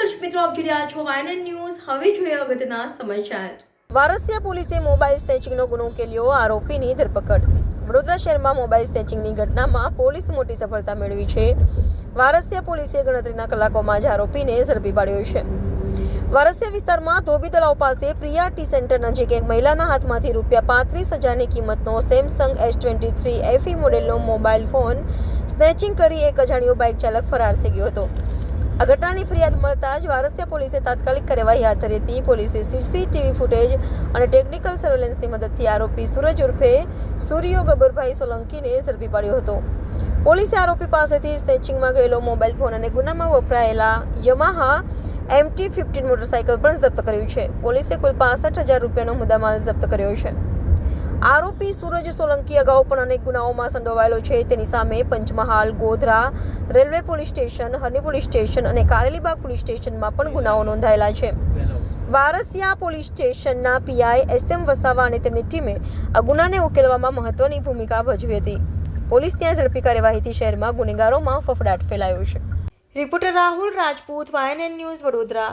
દર્શક મિત્રો, આપ જોઈ રહ્યા છો વાયનન ન્યૂઝ હવે જોઈએ અગત્યના સમાચાર. વારસિયા પોલીસે મોબાઈલ સ્નેચિંગનો ગુનો ઉકેલ્યો આરોપીની ધરપકડ. વડોદરા શહેરમાં મોબાઈલ સ્નેચિંગની ઘટનામાં પોલીસ મોટી સફળતા મેળવી છે. વારસિયા પોલીસે ગણતરીના કલાકોમાં જ આરોપીને ઝડપી પાડ્યો છે. વારસિયા વિસ્તારમાં ધોબી તળાવ પાસે પ્રિયા ટી સેન્ટર નજીક એક મહિલાના હાથમાંથી રૂપિયા પાંત્રીસ હજારની કિંમતનો Samsung S twenty three F E મોડેલનો મોબાઈલ ફોન સ્નેચિંગ કરી એક અજાણ્યો બાઇક ચાલક ફરાર થઈ ગયો હતો. આ ઘટનાની ફરિયાદ મળતા જ વારસિયા પોલીસે તાત્કાલિક કાર્યવાહી હાથ ધરી હતી. પોલીસે સીસીટીવી ફૂટેજ અને ટેકનિકલ સર્વેલન્સની મદદથી આરોપી સૂરજ ઉર્ફે સૂર્યો ગબરભાઈ સોલંકીને ઝડપી પાડ્યો હતો. પોલીસે આરોપી પાસેથી સ્નેચિંગમાં ગયેલો મોબાઈલ ફોન અને ગુનામાં વપરાયેલા યમાહા એમટી ફિફ્ટીન મોટરસાયકલ પણ જપ્ત કર્યું છે. પોલીસે કુલ પાસઠ હજાર રૂપિયાનો મુદ્દામાલ જપ્ત કર્યો છે. આરોપી સૂરજ સોલંકી અગાઉ પણ અનેક ગુનાઓમાં સંડોવાયેલો છે. તેની સામે Panchmahal, Godhra, railway police station Harni police station અને કારેલીબાગ પોલીસ સ્ટેશનમાં પણ ગુનાઓ નોંધાયેલા છે. વારસિયા પોલીસ સ્ટેશનના પીઆઈ એસ એમ વસાવા અને તેમની ટીમે આ ગુનાને ઉકેલવામાં મહત્વની ભૂમિકા ભજવી હતી. પોલીસ ત્યાં ઝડપી કાર્યવાહીથી શહેરમાં ગુનેગારોમાં ફફડાટ ફેલાયો છે. Reporter Rahul Rajput, YNN news Vadodara.